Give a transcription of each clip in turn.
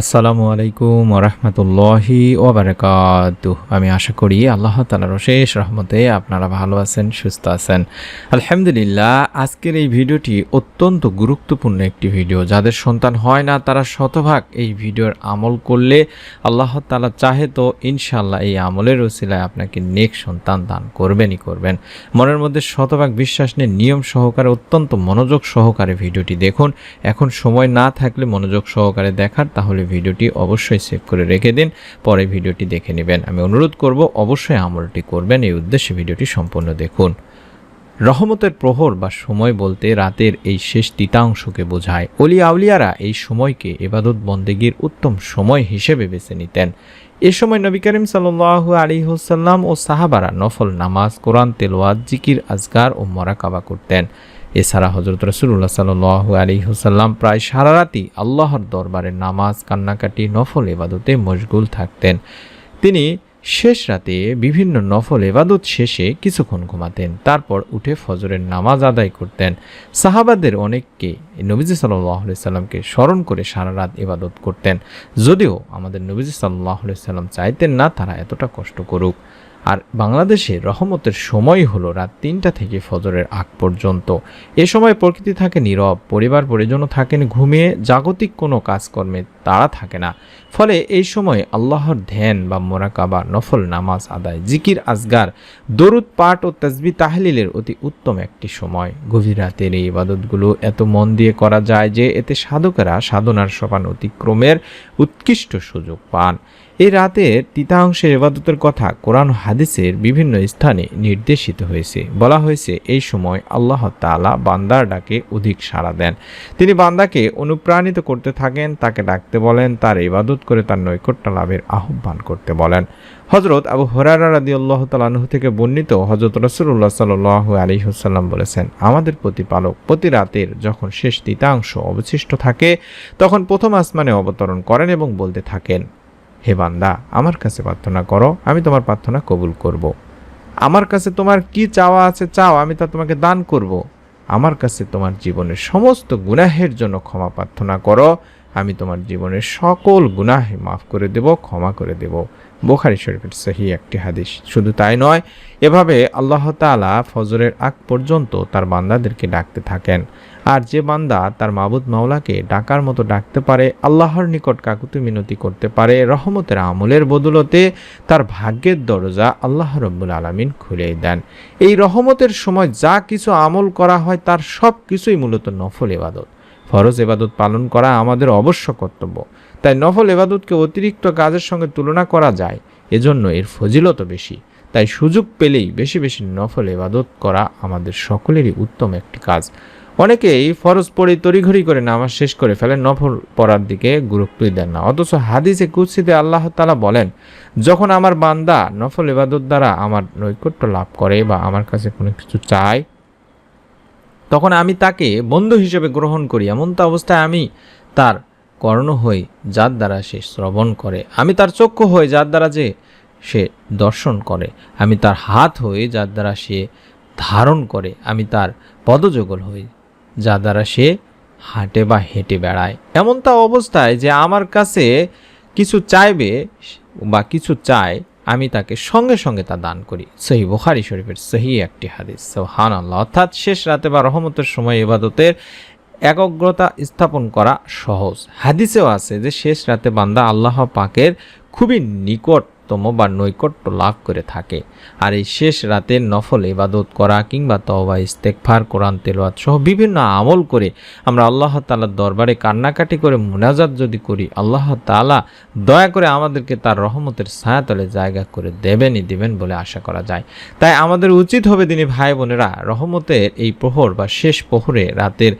আসসালামু আলাইকুম ওরহমতুল্লাহি ওবরাকাতু। আমি আশা করি আল্লাহ তালার অশেষ রহমতে আপনারা ভালো আছেন, সুস্থ আছেন। আলহামদুলিল্লাহ, আজকের এই ভিডিওটি অত্যন্ত গুরুত্বপূর্ণ একটি ভিডিও। যাদের সন্তান হয় না, তারা শতভাগ এই ভিডিওর আমল করলে আল্লাহ তালা চাহে তো ইনশাল্লাহ এই আমলের ওসিলায় আপনাকে নেক সন্তান দান করবেনই করবেন। মনের মধ্যে শতভাগ বিশ্বাস নিয়ে নিয়ম সহকারে, অত্যন্ত মনোযোগ সহকারে ভিডিওটি দেখুন। এখন সময় না থাকলে মনোযোগ সহকারে দেখার, তাহলে ভিডিওটি অবশ্যই সেভ করে রেখে দিন পরে ভিডিওটি দেখে নেবেন। আমি অনুরোধ করব, অবশ্যই আমলটি করবেন, এই উদ্দেশ্যে ভিডিওটি সম্পূর্ণ দেখুন। রহমতের প্রহর বা সময় বলতে রাতের এই শেষ তৃতাংশকে বোঝায়। অলি আউলিয়ারা এই সময়কে এবাদত বন্দেগীর উত্তম সময় হিসেবে বেছে নিতেন। এ সময় নবী করিম সাল্লাহ আলী হোসাল্লাম ও সাহাবারা নফল নামাজ, কোরআন তেলোয়াত জিকির আজগার ও মরাকাবা করতেন। এছাড়া হজরত রসুল্লাহ সাল্লাহ আলী হুসাল্লাম প্রায় সারা রাতই আল্লাহর দরবারে নামাজ, কান্নাকাটি, নফল এবাদতে মশগুল থাকতেন। তিনি শেষ রাতে বিভিন্ন নফল এবাদত শেষে কিছুক্ষণ ঘুমাতেন, তারপর উঠে ফজরের নামাজ আদায় করতেন। সাহাবাদের অনেককে নবীজি সাল্লাহ সাল্লামকে স্মরণ করে সারা রাত ইবাদত করতেন। যদিও আমাদের নবীজি সাল্লাহ সাল্লাম চাইতেন না, তারা এতটা কষ্ট করুক। আর বাংলাদেশে রহমতের সময় হলো রাত তিনটা থেকে ফজরের আগ পর্যন্ত। এ সময় প্রকৃতি থাকে নীরব, পরিবার পরিজনও থাকেন ঘুমিয়ে, জাগতিক কোনো কাজকর্মে তারা থাকে না। ফলে এই সময় আল্লাহর ধ্যান বা মোরাকাবা, নফল নামাজ আদায়, জিকির, আজগার, দরুদ, পাঠ ও তসবি তাহলিলের অতি উত্তম একটি সময়। গভীর রাতের এই ইবাদতগুলো এত মন দিয়ে করা যায় যে এতে সাধকেরা সাধনার সোপান অতিক্রমের উৎকৃষ্ট সুযোগ পান। এই রাতের তৃতীয়াংশের ইবাদতের কথা কোরআন হাদিসের বিভিন্ন স্থানে নির্দেশিত হয়েছে। বলা হয়েছে, এই সময় আল্লাহ তালা বান্দার ডাকে অধিক সাড়া দেন। তিনি বান্দাকে অনুপ্রাণিত করতে থাকেন, তাকে ডাকতে বলেন, তার ইবাদত করে তার নৈকট্য লাভের আহ্বান করতে বলেন হজরত আবু হরারা রাদি আল্লাহ তালাহ থেকে বর্ণিত হজরত রসুল্লাহ সাল আলী হুসাল্লাম বলেছেন, আমাদের প্রতিপালক প্রতি রাতের যখন শেষ তৃতীয়াংশ অবশিষ্ট থাকে, তখন প্রথম আসমানে অবতরণ করেন এবং বলতে থাকেন, হে বান্দা, আমার কাছে প্রার্থনা করো, আমি তোমার প্রার্থনা কবুল করব। আমার কাছে তোমার কি চাওয়া আছে চাও, আমি তা তোমাকে দান করব। আমার কাছে তোমার জীবনের সমস্ত গুনাহের জন্য ক্ষমা প্রার্থনা করো আমি তোমার জীবনের সকল গুনাহে মাফ করে দেব, ক্ষমা করে দেব। বোখারি শরীফের সহি একটি হাদিস। শুধু তাই নয়, এভাবে আল্লাহ তালা ফজরের আগ পর্যন্ত তার বান্দাদেরকে ডাকতে থাকেন। আর যে বান্দা তার মাবুদ মাওলাকে ডাকার মতো ডাকতে পারে, আল্লাহর নিকট কাকুতি মিনতি করতে পারে, রহমতের আমলের বদলতে তার ভাগ্যের দরজা আল্লাহ রব্বুল আলমিন খুলে দেন। এই রহমতের সময় যা কিছু আমল করা হয়, তার সব কিছুই মূলত নফল এবাদত ফরজ এবাদত পালন করা আমাদের অবশ্য কর্তব্য। তাই নফল এবাদতকে অতিরিক্ত কাজের সঙ্গে তুলনা করা যায়, এজন্য এর ফজিলত বেশি। তাই সুযোগ পেলেই বেশি বেশি নফল এবাদত করা আমাদের সকলেরই উত্তম একটি কাজ। অনেকেই ফরজ পড়ে তড়িঘড়ি করে নামাজ শেষ করে ফেলেন নফল পড়ার দিকে গুরুত্বই দেন না। অথচ হাদিসে কুৎসিতে আল্লাহ তালা বলেন, যখন আমার বান্দা নফল এবাদত দ্বারা আমার নৈকট্য লাভ করে বা আমার কাছে কোনো কিছু চায় তখন আমি তাকে বন্ধু হিসেবে গ্রহণ করি। এমন তো অবস্থায় আমি তার কর্ণ হই, যার দ্বারা সে শ্রবণ করে। আমি তার চক্ষু হই, যার দ্বারা যে সে দর্শন করে। আমি তার হাত হই, যার দ্বারা সে ধারণ করে। আমি তার পদযোগল হই যা দ্বারা সে হাঁটে বা হেঁটে বেড়ায়। এমন তা অবস্থায় যে আমার কাছে কিছু চাইবে বা কিছু চায় আমি তাকে সঙ্গে সঙ্গে তা দান করি। সহি বুখারি শরীফের সহি একটি হাদিস। সোহান আল্লাহ অর্থাৎ শেষ রাতে বা রহমতের সময় ইবাদতের একগ্রতা স্থাপন করা সহজ। হাদিসেও আছে যে শেষ রাতে বান্দা আল্লাহ পাকের খুবই নিকট তম বা নৈকট্য লাভ করে থাকে। আর এই শেষ রাতের নফল ইবাদত করা কিংবা তওবা ইস্তেকফার কোরআন তেলোয়াত সহ বিভিন্ন আমল করে আমরা আল্লাহ তালার দরবারে কান্নাকাটি করে মুনাজাত যদি করি, আল্লাহ তালা দয়া করে আমাদেরকে তার রহমতের ছায়াতলে জায়গা করে দেবেনই দেবেন বলে আশা করা যায়। তাই আমাদের উচিত হবে, দিনী ভাই বোনেরা, রহমতের এই প্রহর বা শেষ প্রহরে রাতের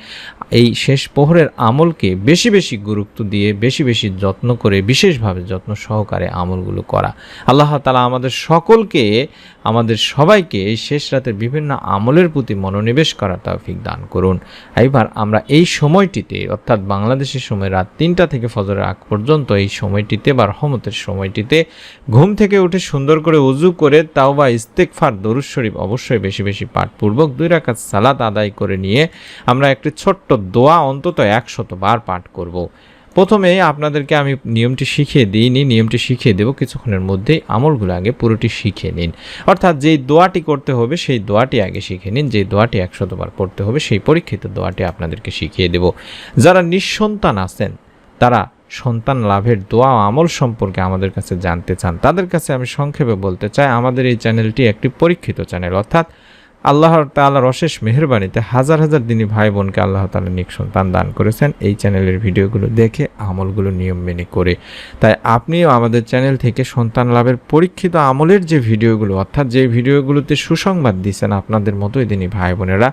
এই শেষ প্রহরের আমলকে বেশি বেশি গুরুত্ব দিয়ে, বেশি বেশি যত্ন করে, বিশেষভাবে যত্ন সহকারে আমলগুলো করা। আল্লাহ তালা আমাদের সকলকে, আমাদের সবাইকে এই শেষ রাতের বিভিন্ন আমলের প্রতি মনোনিবেশ করার তৌফিক দান করুন। এইবার আমরা এই সময়টিতে, অর্থাৎ বাংলাদেশের সময় রাত তিনটা থেকে ফজরের আগ পর্যন্ত এই সময়টিতে বা রহমতের সময়টিতে ঘুম থেকে উঠে সুন্দর করে উজু করে তাও বা ইস্তেকফার দরুদ শরীফ অবশ্যই বেশি বেশি পাঠপূর্বক দুই রাকাত সালাত আদায় করে নিয়ে আমরা একটি ছোট্ট দোয়া অন্তত একশত বার পাঠ করব। প্রথমে আপনাদেরকে আমি নিয়মটি শিখিয়ে দিইনি, নিয়মটি শিখিয়ে দেবো, কিছুক্ষণের মধ্যেই আমলগুলো আগে পুরোটি শিখে নিন। অর্থাৎ যেই দোয়াটি করতে হবে, সেই দোয়াটি আগে শিখে নিন, যেই দোয়াটি একশতবার পড়তে হবে, সেই পরীক্ষিত দোয়াটি আপনাদেরকে শিখিয়ে দেব। যারা নিঃসন্তান আছেন, তারা সন্তান লাভের দোয়া আমল সম্পর্কে আমাদের কাছে জানতে চান, তাদের কাছে আমি সংক্ষেপে বলতে চাই, আমাদের এই চ্যানেলটি একটি পরীক্ষিত চ্যানেল, অর্থাৎ আল্লাহর তাআলার অশেষ মেহরবানিতে হাজার হাজার দিনী ভাই বোনকে আল্লাহ তাআলা নিক সন্তান দান করেছেন। এই চ্যানেলের ভিডিওগুলো দেখে আমলগুলো নিয়ম মেনে করে। তাই আপনিও আমাদের চ্যানেল থেকে সন্তান লাভের পরীক্ষিত আমলের যে ভিডিওগুলো, অর্থাৎ যে ভিডিওগুলোতে সুসংবাদ দিচ্ছেন আপনাদের মতোই দিনী ভাই বোনেরা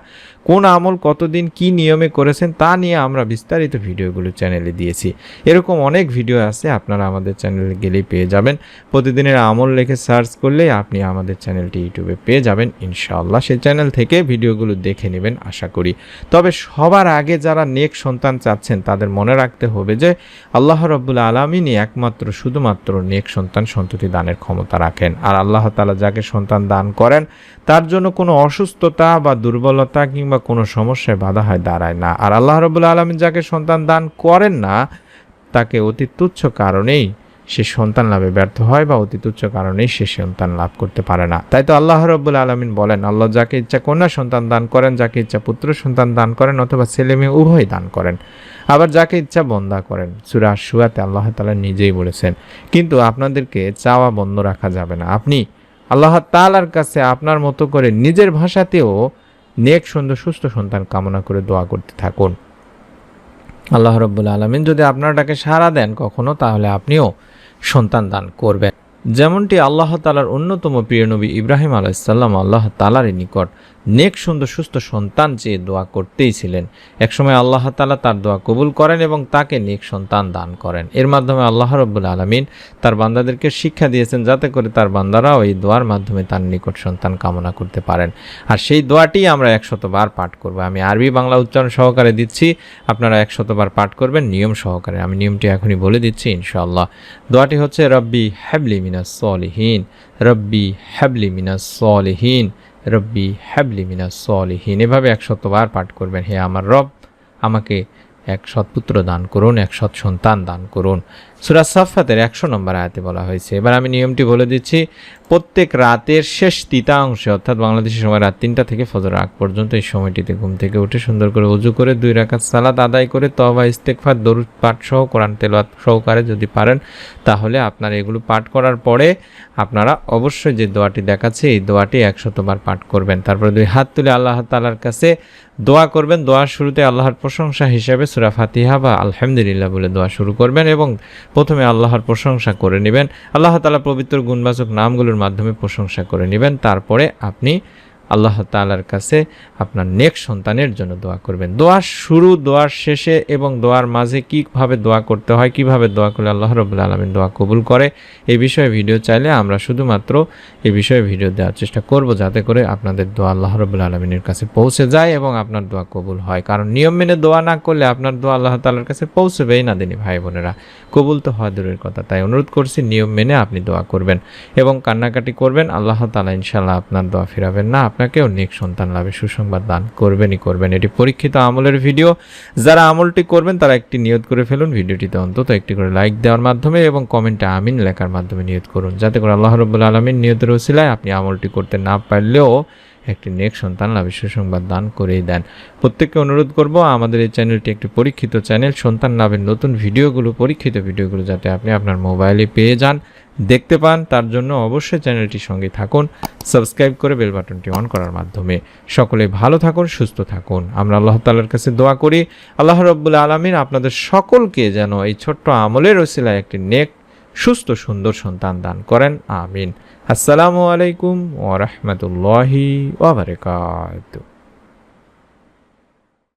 কোন আমল কতদিন কি নিয়মে করেছেন তা নিয়ে আমরা বিস্তারিত ভিডিওগুলো চ্যানেলে দিয়েছি। এরকম অনেক ভিডিও আছে, আপনারা আমাদের চ্যানেলে গেলেই পেয়ে যাবেন। প্রতিদিনের আমল লেখে সার্চ করলেই আপনি আমাদের চ্যানেলটি ইউটিউবে পেয়ে যাবেন, ইনশাআল্লাহ। সেই চ্যানেল থেকে ভিডিওগুলো দেখে নেবেন, আশা করি। তবে সবার আগে যারা নেক সন্তান চাচ্ছেন, তাদের মনে রাখতে হবে যে আল্লাহ রব্বুল আলমিনই একমাত্র, শুধুমাত্র নেক সন্তান সন্ততি দানের ক্ষমতা রাখেন। আর আল্লাহ তালা যাকে সন্তান দান করেন, তার জন্য কোনো অসুস্থতা বা দুর্বলতা কিংবা কোনো সমস্যায় বাধা হয়, দাঁড়ায় না। আর আল্লাহ রবুল্লা আলমিন যাকে সন্তান দান করেন না, তাকে অতি তুচ্ছ কারণেই সে সন্তান লাভে ব্যর্থ হয় বা অতি তুচ্ছ কারণেই সে সন্তান লাভ করতে পারে না। তাই তো আল্লাহ রব্বুল আলমিন বলেন, আল্লাহ যাকে ইচ্ছা কন্যা সন্তান দান করেন, যাকে ইচ্ছা পুত্র সন্তান দান করেন অথবা ছেলে মেয়ে উভয় দান করেন। আবার যাকে ইচ্ছা বন্দা করেন, সুরা সুয়াতে আল্লাহ তালা নিজেই বলেছেন, কিন্তু আপনাদেরকে চাওয়া বন্ধ রাখা যাবে না। আপনি আল্লাহ তালার কাছে আপনার মতো করে নিজের ভাষাতেও নেক, সুন্দর, সুস্থ সন্তান কামনা করে দোয়া করতে থাকুন। আল্লাহ রব্বুল আলমিন যদি আপনার ডাকে সাড়া দেন কখনো, তাহলে আপনিও সন্তান দান করবেন। যেমনটি আল্লাহ তালার অন্যতম প্রিয় নবী ইব্রাহিম আলাইসাল্লাম আল্লাহ তালারই নিকট নেক, সুন্দর, সুস্থ সন্তান চেয়ে দোয়া করতেই ছিলেন। একসময় আল্লাহ তালা তার দোয়া কবুল করেন এবং তাকে নেক সন্তান দান করেন। এর মাধ্যমে আল্লাহ রব্বুল আলমিন তার বান্দাদেরকে শিক্ষা দিয়েছেন যাতে করে তার বান্দারাও এই দোয়ার মাধ্যমে তার নিকট সন্তান কামনা করতে পারেন। আর সেই দোয়াটি আমরা একশতবার পাঠ করব। আমি আরবি বাংলা উচ্চারণ সহকারে দিচ্ছি। আপনারা একশতবার পাঠ করবেন, নিয়ম সহকারে। আমি নিয়মটি এখনই বলে দিচ্ছি, ইনশাআল্লাহ। দোয়াটি হচ্ছে, রব্বি হ্যাবলি মিনাস সলিহীন রব্বি হ্যাবলি মিনাস সলিহীন রব্বি হ্যাবলি মিনা সলিহীন। এভাবে এক একশতবার পাঠ করবেন, হে আমার রব, আমাকে এক সৎপুত্র দান করুন, এক সৎ সন্তান দান করুন। সুরা সাফাতের একশো নম্বর আয়াতে বলা হয়েছে। এবার আমি নিয়মটি বলে দিচ্ছি, প্রত্যেক রাতের শেষ তিতা অংশে অর্থাৎ বাংলাদেশের সময় রাত তিনটা থেকে ফজর আগ পর্যন্ত এই সময়টিতে ঘুম থেকে উঠে সুন্দর করে উজু করে দুই রাকাত সালাদ আদায় করে তবা ইস্তেকফার দরুদ পাঠ সহ কোরআন তেলাওয়াত সহকারে যদি পারেন, তাহলে আপনারা এগুলো পাঠ করার পরে আপনারা অবশ্যই যে দোয়াটি দেখাচ্ছে, এই দোয়াটি একশতবার পাঠ করবেন। তারপরে দুই হাত তুলে আল্লাহ তালার কাছে দোয়া করবেন। দোয়ার শুরুতে আল্লাহর প্রশংসা হিসাবে সুরা ফাতিহা বা আলহামদুলিল্লাহ বলে দোয়া শুরু করবেন এবং প্রথমে আল্লাহর প্রশংসা করে নেবেন। আল্লাহ তালা পবিত্র গুণবাচক নামগুলোর মাধ্যমে প্রশংসা করে নেবেন। তারপরে আপনি আল্লাহ তালার কাছে আপনার নেক সন্তানের জন্য দোয়া করবেন। দোয়ার শুরু, দোয়ার শেষে এবং দোয়ার মাঝে কীভাবে দোয়া করতে হয়, কীভাবে দোয়া করলে আল্লাহ রবুল্লা আলমিন দোয়া কবুল করে, এই বিষয়ে ভিডিও চাইলে আমরা শুধুমাত্র এই বিষয়ে ভিডিও দেওয়ার চেষ্টা করব যাতে করে আপনাদের দোয়া আল্লাহ রবুল্লা আলমিনের কাছে পৌঁছে যায় এবং আপনার দোয়া কবুল হয়। কারণ নিয়ম মেনে দোয়া না করলে আপনার দোয়া আল্লাহ তালার কাছে পৌঁছবেই না, দিনী ভাই বোনেরা। কবুল তো হওয়া দূরের কথা, তাই অনুরোধ করছি নিয়ম মেনে আপনি দোয়া করবেন এবং কান্নাকাটি করবেন, আল্লাহ তালা ইনশাল্লাহ আপনার দোয়া ফিরাবেন না। আপনাকেও নেক সন্তান লাভে সুসংবাদ দান করবেনই করবেন। এটি পরীক্ষিত আমলের ভিডিও। যারা আমলটি করবেন, তারা একটি নিয়ত করে ফেলুন। ভিডিওটিতে অন্তত একটি করে লাইক দেওয়ার মাধ্যমে এবং কমেন্টে আমিন লেখার মাধ্যমে নিয়ত করুন। যাতে করে আল্লাহ রবুল্লা আলমিন নিয়তের ওসিলায় আপনি আমলটি করতে না পারলেও একটি নেক সন্তান লাভে সুসংবাদ দান করেই দেন। প্রত্যেককে অনুরোধ করব, আমাদের এই চ্যানেলটি একটি পরীক্ষিত চ্যানেল, সন্তান লাভের নতুন ভিডিওগুলো, পরীক্ষিত ভিডিওগুলো যাতে আপনি আপনার মোবাইলে পেয়ে যান, দেখতে পান, তার জন্য অবশ্যই চ্যানেলটির সঙ্গে থাকুন, সাবস্ক্রাইব করে বেল বাটনটি অন করার মাধ্যমে। সকলে ভালো থাকুন, সুস্থ থাকুন। আমরা আল্লাহ তালার কাছে দোয়া করি, আল্লাহ রব্বুল আলমিন আপনাদের সকলকে যেন এই ছোট্ট আমলের ওসিলায় একটি নেক সুস্থ সুন্দর সন্তান দান করেন। আমিন। আসসালামু আলাইকুম ওরহমতুল্লাহি ওবরকাত